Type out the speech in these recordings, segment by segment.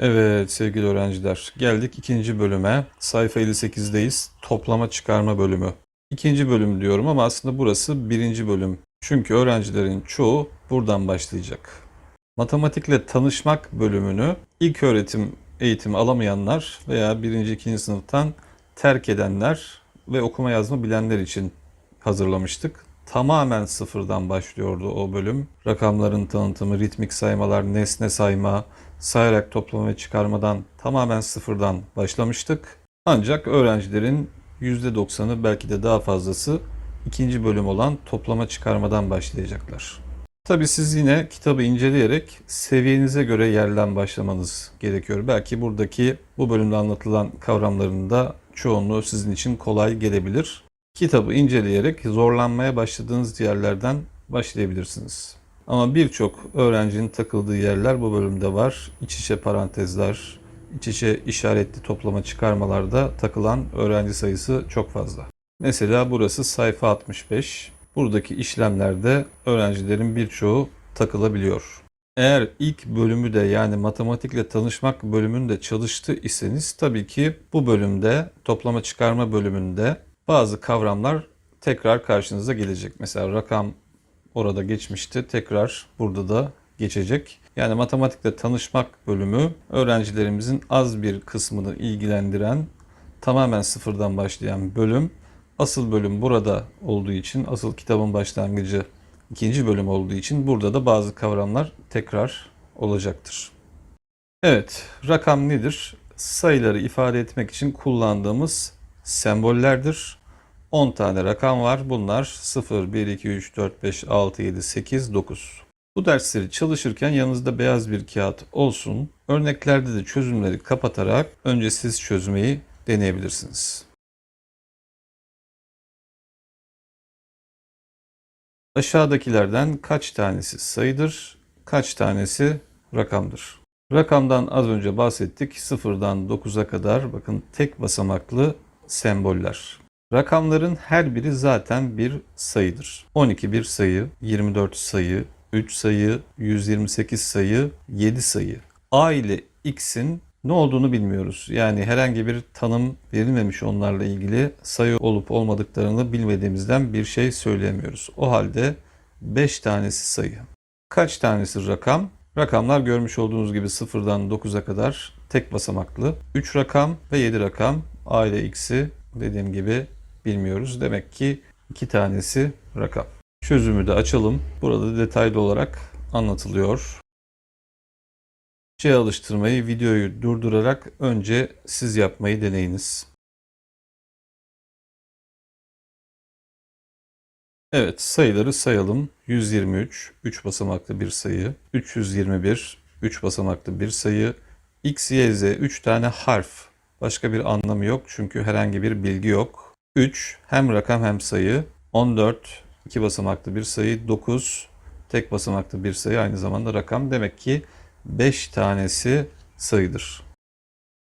Evet sevgili öğrenciler geldik ikinci bölüme. Sayfa 58'deyiz. Toplama çıkarma bölümü. İkinci bölüm diyorum ama aslında burası birinci bölüm. Çünkü öğrencilerin çoğu buradan başlayacak. Matematikle tanışmak bölümünü ilk öğretim eğitimi alamayanlar veya birinci, ikinci sınıftan terk edenler ve okuma yazma bilenler için hazırlamıştık. Tamamen sıfırdan başlıyordu o bölüm. Rakamların tanıtımı, ritmik saymalar, nesne sayma, sayarak toplama ve çıkarmadan tamamen sıfırdan başlamıştık. Ancak öğrencilerin %90'ı belki de daha fazlası ikinci bölüm olan toplama çıkarmadan başlayacaklar. Tabii siz yine kitabı inceleyerek seviyenize göre yerden başlamanız gerekiyor. Belki buradaki bu bölümde anlatılan kavramların da çoğunluğu sizin için kolay gelebilir. Kitabı inceleyerek zorlanmaya başladığınız yerlerden başlayabilirsiniz. Ama birçok öğrencinin takıldığı yerler bu bölümde var. İç içe parantezler, iç içe işaretli toplama çıkarmalarda takılan öğrenci sayısı çok fazla. Mesela burası sayfa 65. Buradaki işlemlerde öğrencilerin birçoğu takılabiliyor. Eğer ilk bölümü de yani matematikle tanışmak bölümünde çalıştı iseniz tabii ki bu bölümde toplama çıkarma bölümünde bazı kavramlar tekrar karşınıza gelecek. Mesela rakam orada geçmişti. Tekrar burada da geçecek. Yani matematikle tanışmak bölümü öğrencilerimizin az bir kısmını ilgilendiren tamamen sıfırdan başlayan bölüm. Asıl bölüm burada olduğu için, asıl kitabın başlangıcı ikinci bölüm olduğu için burada da bazı kavramlar tekrar olacaktır. Evet, rakam nedir? Sayıları ifade etmek için kullandığımız sembollerdir. 10 tane rakam var. Bunlar 0, 1, 2, 3, 4, 5, 6, 7, 8, 9. Bu dersleri çalışırken yanınızda beyaz bir kağıt olsun. Örneklerde de çözümleri kapatarak önce siz çözmeyi deneyebilirsiniz. Aşağıdakilerden kaç tanesi sayıdır, kaç tanesi rakamdır? Rakamdan az önce bahsettik. Sıfırdan 9'a kadar bakın tek basamaklı semboller. Rakamların her biri zaten bir sayıdır. 12 bir sayı, 24 sayı, 3 sayı, 128 sayı, 7 sayı. A ile X'in ne olduğunu bilmiyoruz. Yani herhangi bir tanım verilmemiş onlarla ilgili sayı olup olmadıklarını bilmediğimizden bir şey söyleyemiyoruz. O halde 5 tanesi sayı. Kaç tanesi rakam? Rakamlar görmüş olduğunuz gibi 0'dan 9'a kadar tek basamaklı. 3 rakam ve 7 rakam. A ile X'i dediğim gibi bilmiyoruz. Demek ki iki tanesi rakam. Çözümü de açalım. Burada detaylı olarak anlatılıyor. C alıştırmayı videoyu durdurarak önce siz yapmayı deneyiniz. Evet sayıları sayalım. 123 3 basamaklı bir sayı. 321 3 basamaklı bir sayı. X, Y, Z 3 tane harf. Başka bir anlamı yok çünkü herhangi bir bilgi yok. 3 hem rakam hem sayı. 14 iki basamaklı bir sayı. 9 tek basamaklı bir sayı aynı zamanda rakam. Demek ki 5 tanesi sayıdır.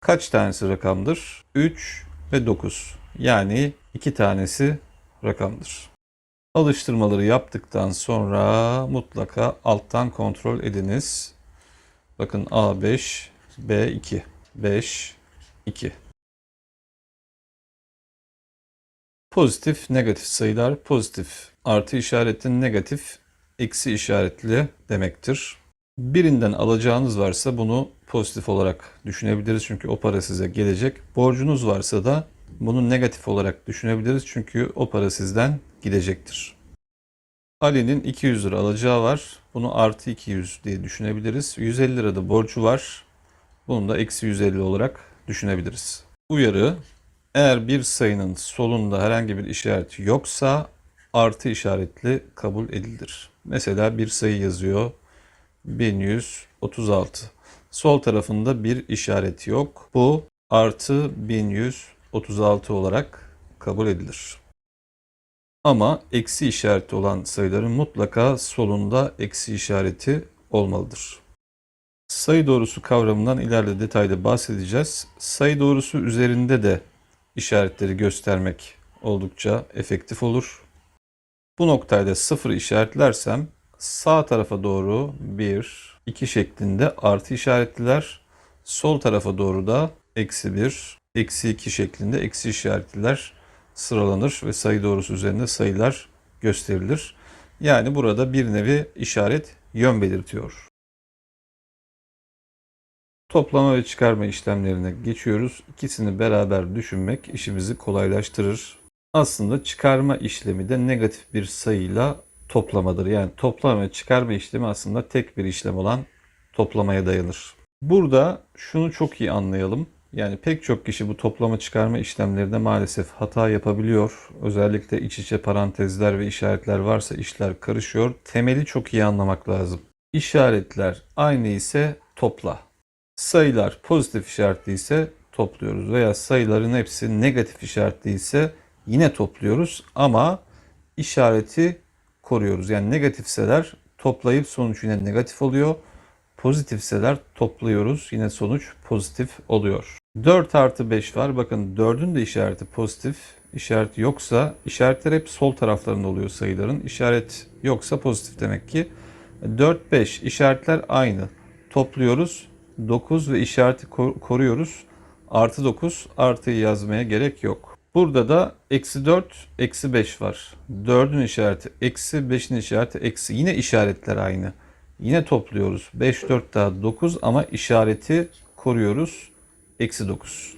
Kaç tanesi rakamdır? 3 ve 9. Yani 2 tanesi rakamdır. Alıştırmaları yaptıktan sonra mutlaka alttan kontrol ediniz. Bakın A5, B2, 5, 2. Pozitif, negatif sayılar pozitif. Artı işaretli negatif, eksi işaretli demektir. Birinden alacağınız varsa bunu pozitif olarak düşünebiliriz çünkü o para size gelecek. Borcunuz varsa da bunu negatif olarak düşünebiliriz çünkü o para sizden gidecektir. Ali'nin 200 lira alacağı var. Bunu artı 200 diye düşünebiliriz. 150 lira da borcu var. Bunu da eksi 150 olarak düşünebiliriz. Uyarı eğer bir sayının solunda herhangi bir işaret yoksa artı işaretli kabul edilir. Mesela bir sayı yazıyor 1136. Sol tarafında bir işaret yok. Bu artı 1136 olarak kabul edilir. Ama eksi işareti olan sayıların mutlaka solunda eksi işareti olmalıdır. Sayı doğrusu kavramından ileride detaylı bahsedeceğiz. Sayı doğrusu üzerinde de işaretleri göstermek oldukça efektif olur. Bu noktayda sıfır işaretlersem sağ tarafa doğru 1, 2 şeklinde artı işaretliler. Sol tarafa doğru da eksi 1, eksi 2 şeklinde eksi işaretliler sıralanır ve sayı doğrusu üzerinde sayılar gösterilir. Yani burada bir nevi işaret yön belirtiyor. Toplama ve çıkarma işlemlerine geçiyoruz. İkisini beraber düşünmek işimizi kolaylaştırır. Aslında çıkarma işlemi de negatif bir sayıyla toplamadır. Yani toplama ve çıkarma işlemi aslında tek bir işlem olan toplamaya dayanır. Burada şunu çok iyi anlayalım. Yani pek çok kişi bu toplama çıkarma işlemlerinde maalesef hata yapabiliyor. Özellikle iç içe parantezler ve işaretler varsa işler karışıyor. Temeli çok iyi anlamak lazım. İşaretler aynı ise topla. Sayılar pozitif işaretli ise topluyoruz veya sayıların hepsi negatif işaretli ise yine topluyoruz ama işareti koruyoruz. Yani negatifseler toplayıp sonuç yine negatif oluyor. Pozitifseler topluyoruz. Yine sonuç pozitif oluyor. 4 artı 5 var. Bakın 4'ün de işareti pozitif. İşareti yoksa işaretler hep sol taraflarında oluyor sayıların. İşaret yoksa pozitif demek ki. 4, 5 işaretler aynı. Topluyoruz. 9 ve işareti koruyoruz. Artı 9 artıyı yazmaya gerek yok. Burada da eksi 4, eksi 5 var. 4'ün işareti eksi, 5'in işareti eksi. Yine işaretler aynı. Yine topluyoruz. 5, 4 daha 9 ama işareti koruyoruz. Eksi 9.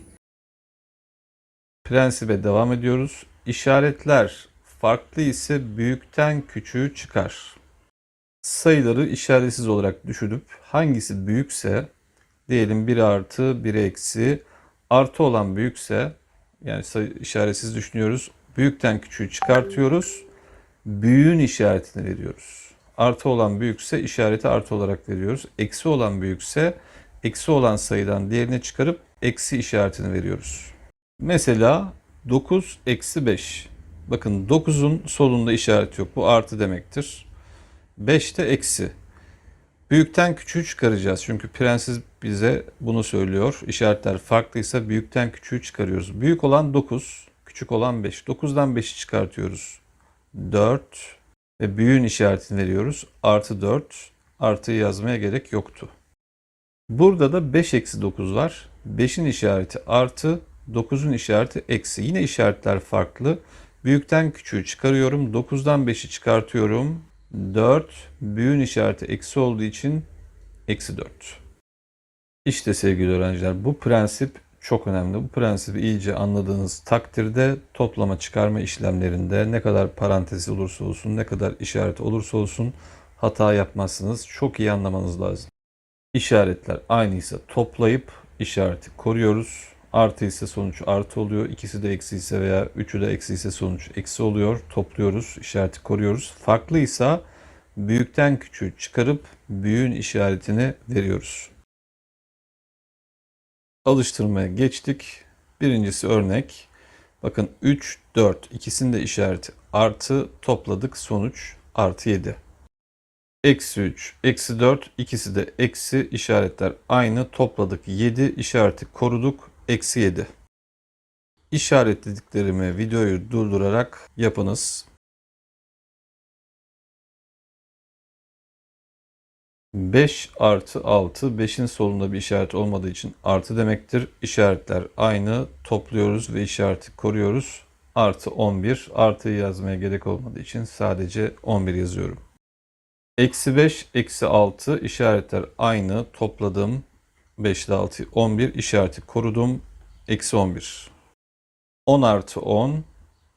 Prensibe devam ediyoruz. İşaretler farklı ise büyükten küçüğü çıkar. Sayıları işaretsiz olarak düşünüp hangisi büyükse diyelim 1 artı 1 eksi artı olan büyükse yani sayı işaretsiz düşünüyoruz. Büyükten küçüğü çıkartıyoruz. Büyüğün işaretini veriyoruz. Artı olan büyükse işareti artı olarak veriyoruz. Eksi olan büyükse eksi olan sayıdan diğerini çıkarıp eksi işaretini veriyoruz. Mesela 9 eksi 5. Bakın 9'un solunda işaret yok. Bu artı demektir. 5 de eksi. Büyükten küçüğü çıkaracağız. Çünkü prensiz bize bunu söylüyor. İşaretler farklıysa büyükten küçüğü çıkarıyoruz. Büyük olan 9, küçük olan 5. 9'dan 5'i çıkartıyoruz. 4 ve büyüğün işaretini veriyoruz. Artı 4. Artıyı yazmaya gerek yoktu. Burada da 5 eksi 9 var. 5'in işareti artı, 9'un işareti eksi. Yine işaretler farklı. Büyükten küçüğü çıkarıyorum. 9'dan 5'i çıkartıyorum. 4. Büyüğün işareti eksi olduğu için eksi 4. İşte sevgili öğrenciler bu prensip çok önemli. Bu prensibi iyice anladığınız takdirde toplama çıkarma işlemlerinde ne kadar parantez olursa olsun, ne kadar işaret olursa olsun hata yapmazsınız. Çok iyi anlamanız lazım. İşaretler aynıysa toplayıp işareti koruyoruz. Artı ise sonuç artı oluyor. İkisi de eksi ise veya üçü de eksi ise sonuç eksi oluyor. Topluyoruz, işareti koruyoruz. Farklıysa büyükten küçüğü çıkarıp büyüğün işaretini veriyoruz. Alıştırmaya geçtik. Birincisi örnek. Bakın 3, 4 ikisinin işareti artı topladık sonuç artı 7. Eksi 3, eksi 4 ikisi de eksi işaretler aynı topladık 7 işareti koruduk eksi 7. İşaretlediklerimi videoyu durdurarak yapınız. 5 artı 6. 5'in solunda bir işaret olmadığı için artı demektir. İşaretler aynı. Topluyoruz ve işareti koruyoruz. Artı 11. Artıyı yazmaya gerek olmadığı için sadece 11 yazıyorum. Eksi 5, eksi 6 işaretler aynı. Topladım. 5 ile 6, 11 işareti korudum. Eksi 11. 10 artı 10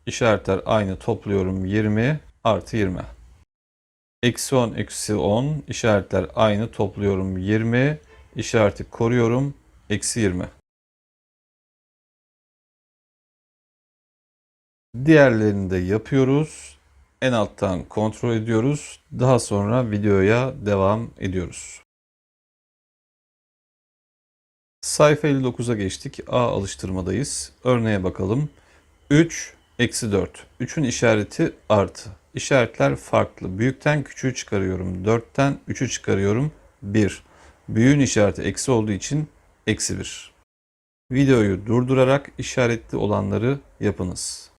işaretler aynı. Topluyorum 20 artı 20. Eksi 10, eksi 10 işaretler aynı. Topluyorum 20. işareti koruyorum. Eksi 20. Diğerlerini de yapıyoruz. En alttan kontrol ediyoruz. Daha sonra videoya devam ediyoruz. Sayfa 59'a geçtik. A alıştırmadayız. Örneğe bakalım. 3 eksi 4. 3'ün işareti artı. İşaretler farklı. Büyükten küçüğü çıkarıyorum. 4'ten 3'ü çıkarıyorum. 1. Büyüğün işareti eksi olduğu için eksi 1. Videoyu durdurarak işaretli olanları yapınız.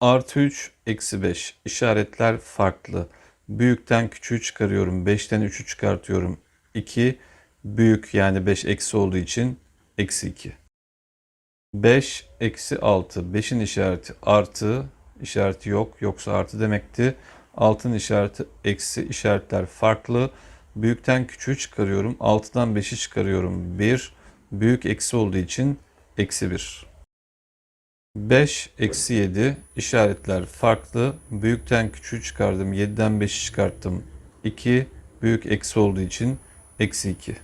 Artı 3, eksi 5. İşaretler farklı. Büyükten küçüğü çıkarıyorum. 5'ten 3'ü çıkartıyorum. 2. Büyük yani 5 eksi olduğu için eksi 2. 5 eksi 6. 5'in işareti artı. işareti yok. Yoksa artı demekti. 6'nın işareti eksi. işaretler farklı. Büyükten küçüğü çıkarıyorum. 6'dan 5'i çıkarıyorum. 1. Büyük eksi olduğu için eksi 1. 5 eksi 7 işaretler farklı. Büyükten küçüğü çıkardım. 7'den 5'i çıkarttım. 2 büyük eksi olduğu için eksi 2.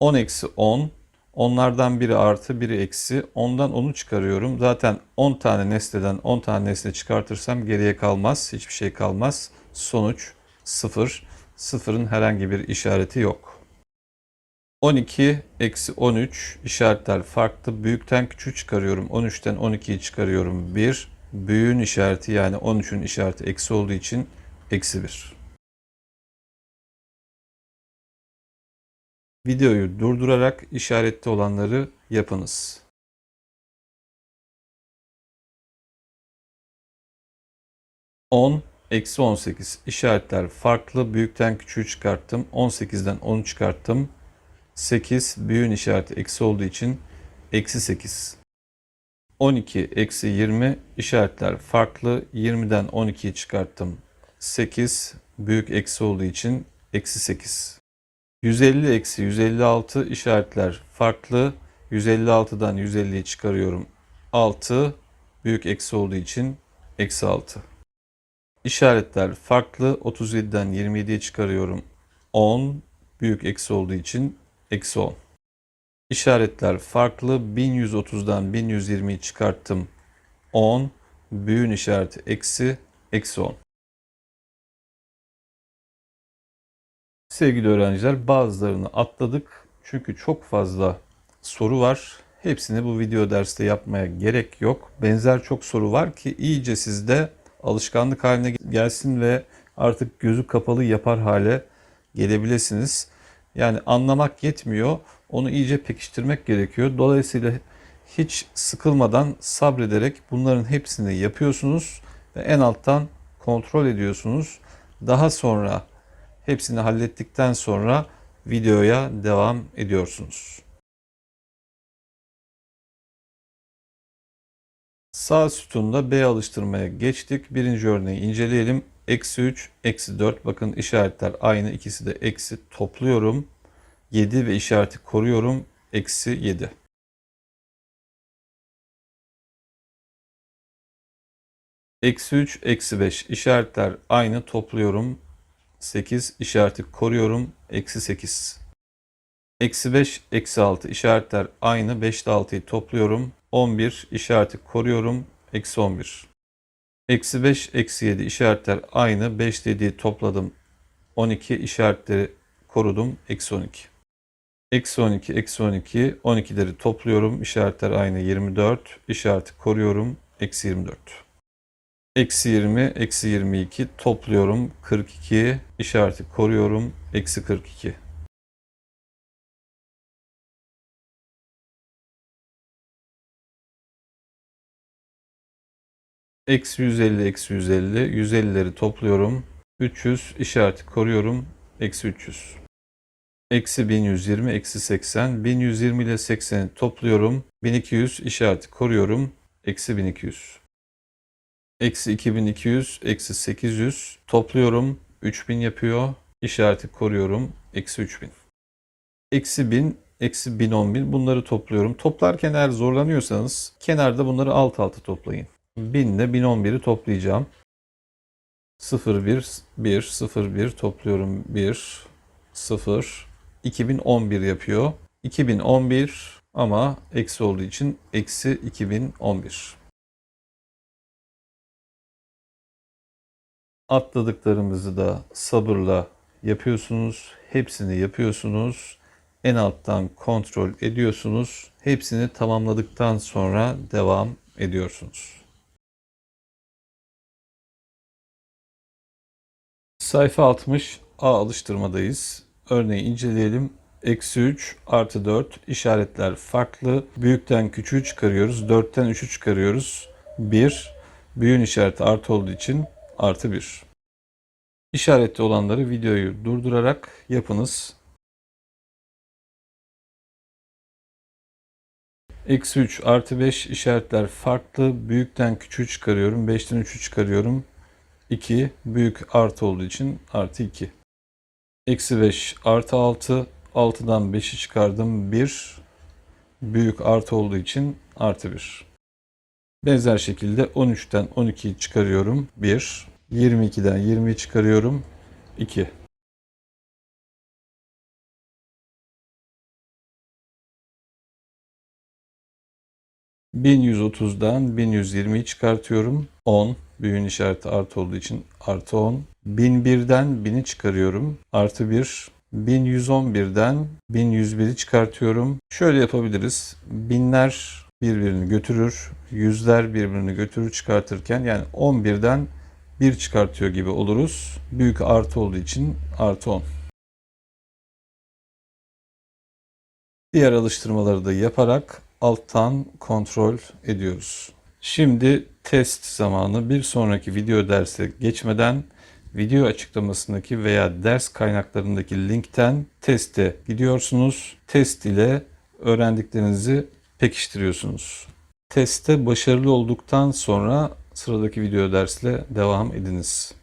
10 eksi 10. Onlardan biri artı biri eksi. Ondan 10'u çıkarıyorum. Zaten 10 tane nesneden 10 tane nesne çıkartırsam geriye kalmaz. Hiçbir şey kalmaz. Sonuç 0. Sıfırın herhangi bir işareti yok. 12 eksi 13 işaretler farklı. Büyükten küçüğü çıkarıyorum. 13'ten 12'yi çıkarıyorum. 1. Büyüğün işareti yani 13'ün işareti eksi olduğu için eksi 1. Videoyu durdurarak işaretli olanları yapınız. On eksi 18 işaretler farklı. Büyükten küçüğü çıkarttım. 18'den 10'u çıkarttım. 8 büyüğün işareti eksi olduğu için eksi 8. 12 eksi 20 işaretler farklı. 20'den 12'yi çıkarttım. 8 büyük eksi olduğu için eksi 8. 150 eksi 156 işaretler farklı. 156'dan 150'yi çıkarıyorum. 6 büyük eksi olduğu için eksi 6. İşaretler farklı. 37'den 27'ye çıkarıyorum. 10 büyük eksi olduğu için eksi 10. İşaretler farklı. 1130'dan 1120'yi çıkarttım. 10. Büyüğün işareti eksi. Eksi 10. Sevgili öğrenciler bazılarını atladık. Çünkü çok fazla soru var. Hepsini bu video derste yapmaya gerek yok. Benzer çok soru var ki iyice sizde alışkanlık haline gelsin ve artık gözü kapalı yapar hale gelebilirsiniz. Yani anlamak yetmiyor. Onu iyice pekiştirmek gerekiyor. Dolayısıyla hiç sıkılmadan sabrederek bunların hepsini yapıyorsunuz ve en alttan kontrol ediyorsunuz. Daha sonra hepsini hallettikten sonra videoya devam ediyorsunuz. Sağ sütunda B alıştırmaya geçtik. Birinci örneği inceleyelim. Eksi 3, eksi 4. Bakın işaretler aynı. İkisi de eksi. Topluyorum. 7 ve işareti koruyorum. Eksi 7. Eksi 3, eksi 5. İşaretler aynı. Topluyorum. 8. işareti koruyorum. Eksi 8. Eksi 5, eksi 6. İşaretler aynı. 5 ile 6'yı topluyorum. 11. işareti koruyorum. Eksi 11. Eksi 5, eksi 7 işaretler aynı. 5 dediği topladım. 12 işaretleri korudum. Eksi 12. Eksi 12, eksi 12. 12'leri topluyorum. İşaretler aynı. 24. işareti koruyorum. Eksi 24. Eksi 20, eksi 22 topluyorum. 42. işareti koruyorum. Eksi 42. Eksi 150, eksi 150. 150'leri topluyorum. 300 işareti koruyorum. Eksi 300. Eksi 1120, eksi 80. 1120 ile 80'i topluyorum. 1200 işareti koruyorum. Eksi 1200. Eksi 2200, eksi 800 topluyorum. 3000 yapıyor. İşareti koruyorum. Eksi 3000. Eksi 1000, eksi 1010 bunları topluyorum. Toplarken eğer zorlanıyorsanız kenarda bunları alt alta toplayın. 1000 ile 1011'i toplayacağım. 0, 1, 1, 0, 1 topluyorum. 1, 0, 2011 yapıyor. 2011 ama eksi olduğu için eksi 2011. Atladıklarımızı da sabırla yapıyorsunuz. Hepsini yapıyorsunuz. En alttan kontrol ediyorsunuz. Hepsini tamamladıktan sonra devam ediyorsunuz. Sayfa 60 A alıştırmadayız. Örneği inceleyelim. Eksi 3 artı 4 işaretler farklı. Büyükten küçüğü çıkarıyoruz. 4'ten 3'ü çıkarıyoruz. 1. Büyüğün işareti artı olduğu için artı 1. İşaretli olanları videoyu durdurarak yapınız. Eksi 3 artı 5 işaretler farklı. Büyükten küçüğü çıkarıyorum. 5'ten 3'ü çıkarıyorum. 2 büyük artı olduğu için artı 2. Eksi 5 artı 6. 6'dan 5'i çıkardım. 1 büyük artı olduğu için artı 1. Benzer şekilde 13'ten 12'yi çıkarıyorum. 1. 22'den 20'yi çıkarıyorum. 2. ...1130'dan 1120'yi çıkartıyorum. 10. Büyüğün işareti artı olduğu için artı 10. 1001'den 1000'i çıkarıyorum. Artı 1. 1111'den 1101'i çıkartıyorum. Şöyle yapabiliriz. Binler birbirini götürür. Yüzler birbirini götürür çıkartırken yani 11'den 1 çıkartıyor gibi oluruz. Büyük artı olduğu için artı 10. Diğer alıştırmaları da yaparak alttan kontrol ediyoruz. Şimdi test zamanı bir sonraki video derse geçmeden video açıklamasındaki veya ders kaynaklarındaki linkten teste gidiyorsunuz. Test ile öğrendiklerinizi pekiştiriyorsunuz. Testte başarılı olduktan sonra sıradaki video dersle devam ediniz.